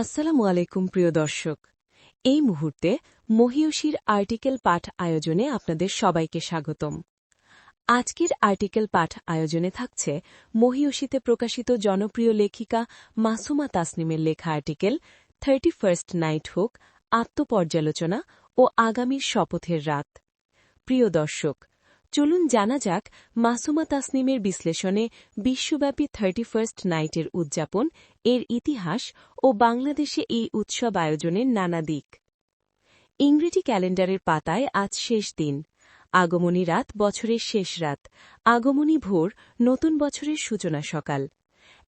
আসসালামু আলাইকুম, প্রিয় দর্শক। এই মুহূর্তে মহিয়সীর আর্টিকেল পাঠ আয়োজনে আপনাদের সবাইকে স্বাগতম। আজকের আর্টিকেল পাঠ আয়োজনে থাকছে মহিয়সীতে প্রকাশিত জনপ্রিয় লেখিকা মাসুমা তাসনিমের লেখা আর্টিকেল, থার্টি ফার্স্ট নাইট হোক, আত্মপর্যালোচনা ও আগামীর শপথের রাত। প্রিয় দর্শক, চলুন জানা যাক মাসুমা তাসনিমের বিশ্লেষণে বিশ্বব্যাপী থার্টি ফার্স্ট নাইটের উদযাপন এর ইতিহাস ও বাংলাদেশে এই উৎসব আয়োজনের নানা দিক। ইংরেজি ক্যালেন্ডারের পাতায় আজ শেষ দিন। আগমনী রাত বছরের শেষ রাত। আগমনী ভোর নতুন বছরের সূচনা সকাল।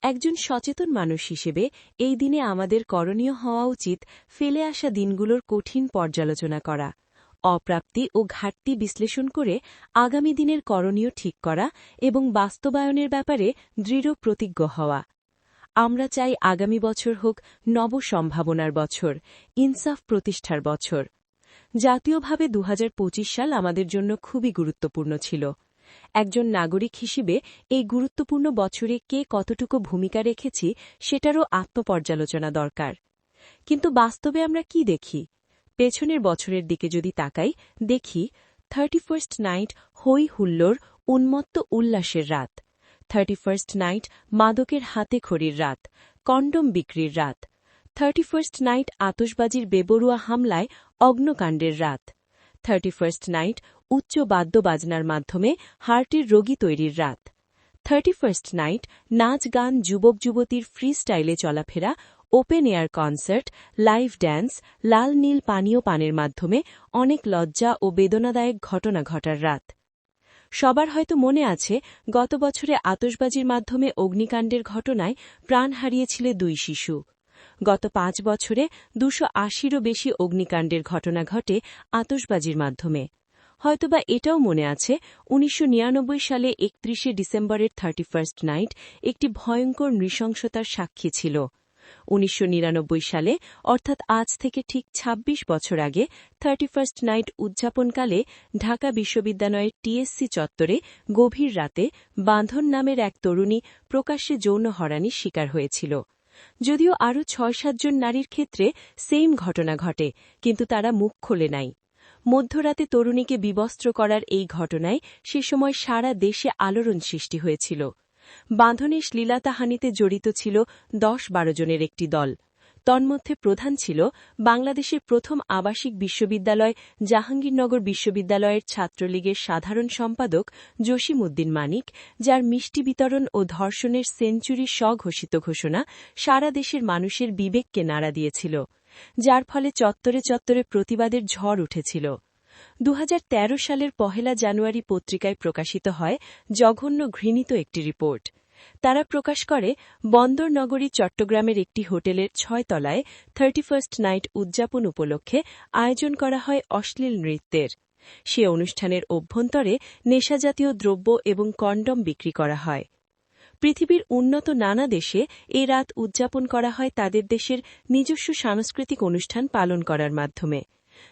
একজন সচেতন মানুষ হিসেবে এই দিনে আমাদের করণীয় হওয়া উচিত ফেলে আসা দিনগুলোর কঠিন পর্যালোচনা করা, অপ্রাপ্তি ও ঘাটতি বিশ্লেষণ করে আগামী দিনের করণীয় ঠিক করা এবং বাস্তবায়নের ব্যাপারে দৃঢ় প্রতিজ্ঞ হওয়া। আমরা চাই আগামী বছর হোক নব সম্ভাবনার বছর, ইনসাফ প্রতিষ্ঠার বছর। জাতীয়ভাবে দু হাজার পঁচিশ সাল আমাদের জন্য খুবই গুরুত্বপূর্ণ ছিল। একজন নাগরিক হিসেবে এই গুরুত্বপূর্ণ বছরে কে কতটুকু ভূমিকা রেখেছি সেটারও আত্মপর্যালোচনা দরকার। কিন্তু বাস্তবে আমরা কি দেখি? পেছনের বছরের দিকে যদি তাকাই, দেখি থার্টি ফার্স্ট নাইট হই হুল্লোর উন্মত্ত উল্লাসের রাত। থার্টি ফার্স্ট নাইট মাদকের হাতে খড়ির রাত, কন্ডম বিক্রির রাত। থার্টি ফার্স্ট নাইট আতসবাজির বেবরুয়া হামলায় অগ্নকাণ্ডের রাত। থার্টি ফার্স্ট নাইট উচ্চ বাদ্যবাজনার মাধ্যমে হার্টের রোগী তৈরির রাত। থার্টি ফার্স্ট নাইট নাচ গান যুবক যুবতীর ফ্রি স্টাইলে চলাফেরা open air concert live dance লাল নীল পানীয় পানের মাধ্যমে অনেক লজ্জা ও বেদনাদায়ক ঘটনা ঘটার রাত। সবার হয়তো মনে আছে, গত বছরে আতসবাজির মাধ্যমে অগ্নিকাণ্ডের ঘটনায় প্রাণ হারিয়েছিল দুই শিশু। গত পাঁচ বছরে দুশো আশিরও বেশি অগ্নিকাণ্ডের ঘটনা ঘটে আতসবাজির মাধ্যমে। হয়তোবা এটাও মনে আছে, উনিশশো নিরানব্বই সালে একত্রিশে ডিসেম্বরের থার্টি ফার্স্ট নাইট একটি ভয়ঙ্কর নৃশংসতার সাক্ষী ছিল। উনিশশো নিরানব্বই সালে, অর্থাৎ আজ থেকে ঠিক ২৬ বছর আগে, থার্টি ফার্স্ট নাইট উদযাপনকালে ঢাকা বিশ্ববিদ্যালয়ের টিএসসি চত্বরে গভীর রাতে বাঁধন নামের এক তরুণী প্রকাশ্যে যৌন হরানির শিকার হয়েছিল। যদিও আরও ছয় সাতজন নারীর ক্ষেত্রে সেম ঘটনা ঘটে, কিন্তু তারা মুখ খোলে নাই। মধ্যরাতে তরুণীকে বিবস্ত্র করার এই ঘটনায় সে সময় সারা দেশে আলোড়ন সৃষ্টি হয়েছিল। বাঁধনে শ্লীলতাহানিতে জড়িত ছিল দশ বারো জনের একটি দল। তন্মধ্যে প্রধান ছিল বাংলাদেশের প্রথম আবাসিক বিশ্ববিদ্যালয় জাহাঙ্গীরনগর বিশ্ববিদ্যালয়ের ছাত্রলীগের সাধারণ সম্পাদক জসিম উদ্দিন মানিক, যার মিষ্টি বিতরণ ও ধর্ষণের সেঞ্চুরি স্বঘোষিত ঘোষণা সারা দেশের মানুষের বিবেককে নাড়া দিয়েছিল, যার ফলে চত্বরে চত্বরে প্রতিবাদের ঝড় উঠেছিল। দু হাজার তেরো সালের পহেলা জানুয়ারি পত্রিকায় প্রকাশিত হয় জঘন্য ঘৃণিত একটি রিপোর্ট। তারা প্রকাশ করে, বন্দর নগরী চট্টগ্রামের একটি হোটেলের ছয় তলায় থার্টি ফার্স্ট নাইট উদযাপন উপলক্ষে আয়োজন করা হয় অশ্লীল নৃত্যের। সে অনুষ্ঠানের অভ্যন্তরে নেশাজাতীয় দ্রব্য এবং কন্ডম বিক্রি করা হয়। পৃথিবীর উন্নত নানা দেশে এ রাত উদযাপন করা হয় তাদের দেশের নিজস্ব সাংস্কৃতিক অনুষ্ঠান পালন করার মাধ্যমে।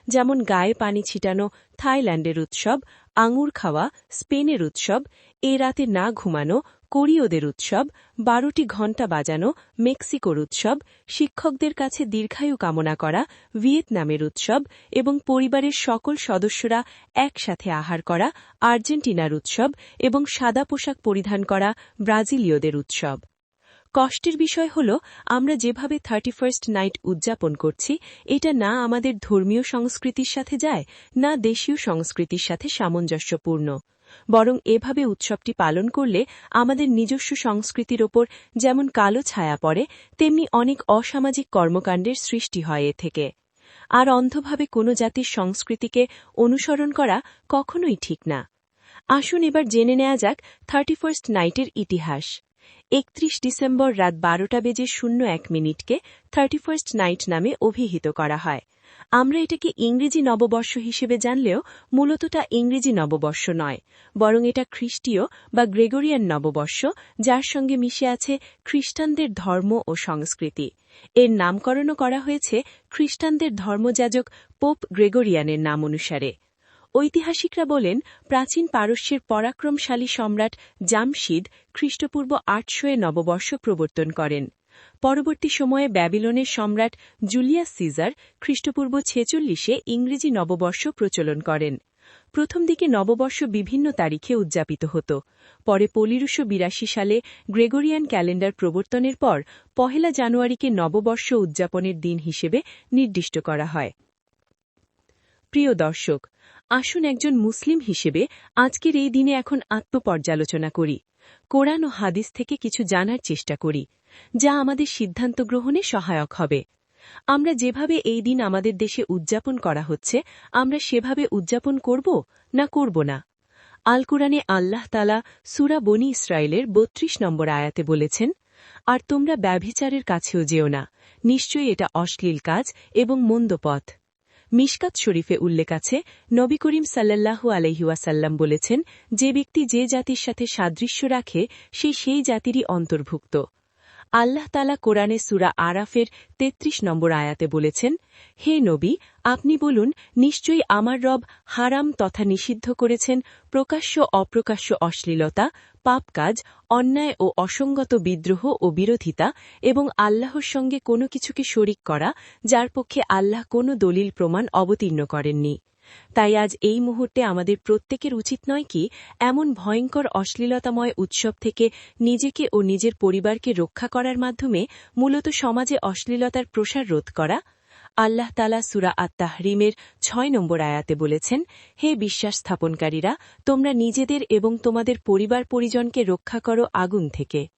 যেমন গায়ে পানি ছিটানো থাইল্যান্ডের উৎসব, আঙুর খাওয়া স্পেনের উৎসব, এ রাতে না ঘুমানো কোরীয়দের উৎসব, বারোটি ঘণ্টা বাজানো মেক্সিকোর উৎসব, শিক্ষকদের কাছে দীর্ঘায়ু কামনা করা ভিয়েতনামের উৎসব এবং পরিবারের সকল সদস্যরা একসাথে আহার করা আর্জেন্টিনার উৎসব এবং সাদা পোশাক পরিধান করা ব্রাজিলীয়দের উৎসব। কষ্টের বিষয় হল, আমরা যেভাবে থার্টি ফার্স্ট নাইট উদযাপন করছি, এটা না আমাদের ধর্মীয় সংস্কৃতির সাথে যায়, না দেশীয় সংস্কৃতির সাথে সামঞ্জস্যপূর্ণ। বরং এভাবে উৎসবটি পালন করলে আমাদের নিজস্ব সংস্কৃতির ওপর যেমন কালো ছায়া পড়ে, তেমনি অনেক অসামাজিক কর্মকাণ্ডের সৃষ্টি হয় এ থেকে। আর অন্ধভাবে কোনো জাতির সংস্কৃতিকে অনুসরণ করা কখনোই ঠিক না। আসুন এবার জেনে নেওয়া যাক থার্টি ফার্স্ট নাইটের ইতিহাস। একত্রিশ ডিসেম্বর রাত বারোটা বেজে শূন্য এক মিনিটকে থার্টি ফার্স্ট নাইট নামে অভিহিত করা হয়। আমরা এটাকে ইংরেজি নববর্ষ হিসেবে জানলেও মূলত তা ইংরেজি নববর্ষ নয়, বরং এটা খ্রিস্টীয় বা গ্রেগরিয়ান নববর্ষ, যার সঙ্গে মিশে আছে খ্রিস্টানদের ধর্ম ও সংস্কৃতি। এর নামকরণও করা হয়েছে খ্রিস্টানদের ধর্মযাজক পোপ গ্রেগরিয়ানের নাম অনুসারে। ঐতিহাসিকরা বলেন, প্রাচীন পারস্যের পরাক্রমশালী সম্রাট জামশিদ খ্রিস্টপূর্ব আটশোয়ে নববর্ষ প্রবর্তন করেন। পরবর্তী সময়ে ব্যাবিলনের সম্রাট জুলিয়াস সিজার খ্রিস্টপূর্ব ছেচল্লিশে ইংরেজি নববর্ষ প্রচলন করেন। প্রথম দিকে নববর্ষ বিভিন্ন তারিখে উদযাপিত হতো। পরে পলিরুশো বিরাশি সালে গ্রেগরিয়ান ক্যালেন্ডার প্রবর্তনের পর পহেলা জানুয়ারিকে নববর্ষ উদযাপনের দিন হিসেবে নির্দিষ্ট করা হয়। প্রিয় দর্শক আসুন একজন মুসলিম হিসেবে আজকের এই দিনে এখন আত্মপর্যালোচনা করি। কোরআন ও হাদিস থেকে কিছু জানার চেষ্টা করি, যা আমাদের সিদ্ধান্ত গ্রহণে সহায়ক হবে। আমরা যেভাবে এই দিন আমাদের দেশে উদযাপন করা হচ্ছে, আমরা সেভাবে উদযাপন করব না করব না? আল কোরআনে আল্লাহ তালা সুরা বনি ইসরায়েলের বত্রিশ নম্বর আয়াতে বলেছেন, আর তোমরা ব্যভিচারের কাছেও যেও না। নিশ্চয়ই এটা অশ্লীল কাজ এবং মন্দ পথ। মিশকাত শরীফে উল্লেখ আছে, নবী করিম সাল্লাল্লাহু আলহিউসাল্লাম বলেছেন, যে ব্যক্তি যে জাতির সাথে সাদৃশ্য রাখে, সে সেই জাতিরই অন্তর্ভুক্ত। আল্লাহ তালা কোরআনে সুরা আরাফের ৩৩ নম্বর আয়াতে বলেছেন, হে নবী, আপনি বলুন, নিশ্চয়ই আমার রব হারাম তথা নিষিদ্ধ করেছেন প্রকাশ্য অপ্রকাশ্য অশ্লীলতা, পাপ কাজ, অন্যায় ও অসঙ্গত বিদ্রোহ ও বিরোধিতা এবং আল্লাহর সঙ্গে কোনো কিছুকে শরিক করা, যার পক্ষে আল্লাহ কোনো দলিল প্রমাণ অবতীর্ণ করেননি। তাই আজ এই মুহূর্তে আমাদের প্রত্যেকের উচিত নয় কি, এমন ভয়ঙ্কর অশ্লীলতাময় উৎসব থেকে নিজেকে ও নিজের পরিবারকে রক্ষা করার মাধ্যমে মূলত সমাজে অশ্লীলতার প্রসার রোধ করা? আল্লাহ তালা সুরা আত্মাহরিমের ছয় নম্বর আয়াতে বলেছেন, হে বিশ্বাস স্থাপনকারীরা, তোমরা নিজেদের এবং তোমাদের পরিবার পরিজনকে রক্ষা করো আগুন থেকে।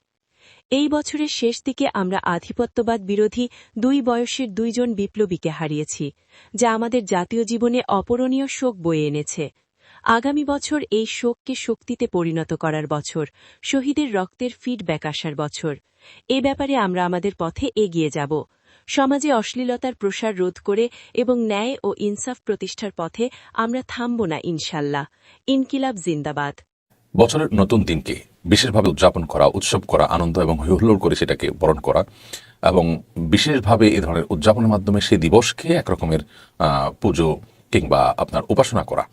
এই বছরের শেষ দিকে আমরা আধিপত্যবাদ বিরোধী দুই বয়সের দুইজন বিপ্লবীকে হারিয়েছি, যা আমাদের জাতীয় জীবনে অপরণীয় শোক বয়ে এনেছে। আগামী বছর এই শোককে শক্তিতে পরিণত করার বছর, শহীদের রক্তের ফিডব্যাক আসার বছর। এ ব্যাপারে আমরা আমাদের পথে এগিয়ে যাব। সমাজে অশ্লীলতার প্রসার রোধ করে এবং ন্যায় ও ইনসাফ প্রতিষ্ঠার পথে আমরা থামব না, ইনশাল্লাহ। ইনকিলাব জিন্দাবাদ। বছরের নতুন দিনকে বিশেষভাবে উদযাপন করা, উৎসব করা, আনন্দ এবং হৈহুল্লোড় করে সেটাকে বরণ করা এবং বিশেষভাবে এ ধরনের উদযাপনের মাধ্যমে সেই দিবসকে একরকমের পুজো কিংবা আপনার উপাসনা করা।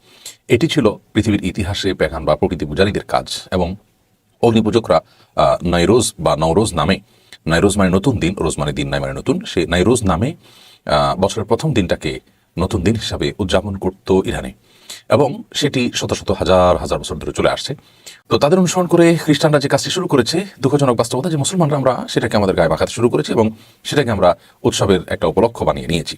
এটি ছিল পৃথিবীর ইতিহাসে পেগান বা প্রকৃতি পূজারীদের কাজ এবং অগ্নিপূজকরা নাইরোজ বা নওরোজ নামে, নাইরোজ মানে নতুন দিন, রোজ মানে দিন নাই মানে নতুন, সে নাইরোজ নামে বছরের প্রথম দিনটাকে নতুন দিন হিসাবে উদযাপন করত ইরানে। এবং সেটি শত শত হাজার হাজার বছর ধরে চলে আসছে। তো তাদের অনুসরণ করে খ্রিস্টানরা যে কাজটি শুরু করেছে, দুঃখজনক বাস্তবতা যে মুসলমানরা আমরা সেটাকে আমাদের গায়ে মাখাতে শুরু করেছি এবং সেটাকে আমরা উৎসবের একটা উপলক্ষ বানিয়ে নিয়েছি।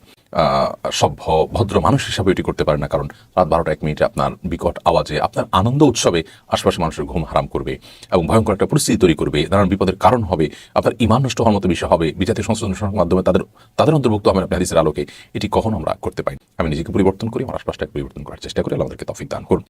সভ্য ভদ্র মানুষ হিসাবে এটি করতে পারে না, কারণ রাত বারোটা এক মিনিটে আপনার বিকট আওয়াজে, আপনার আনন্দ উৎসবে আশপাশে মানুষের ঘুম হারাম করবে এবং ভয়ঙ্কর একটা পরিস্থিতি তৈরি করবে। নানান বিপদের কারণ হবে, আপনার ইমান নষ্ট হওয়ার মতো বিষয় হবে বিজাতীয় সংশোধন অনুসরণের মাধ্যমে তাদের তাদের অন্তর্ভুক্ত হবে আপনি হাদিসের আলোকে এটি কখন আমরা করতে পারি আমি নিজেকে পরিবর্তন করি, আমার আশপাশটাকে পরিবর্তন করার চেষ্টা করি। আমাদেরকে তফিক দান করুন।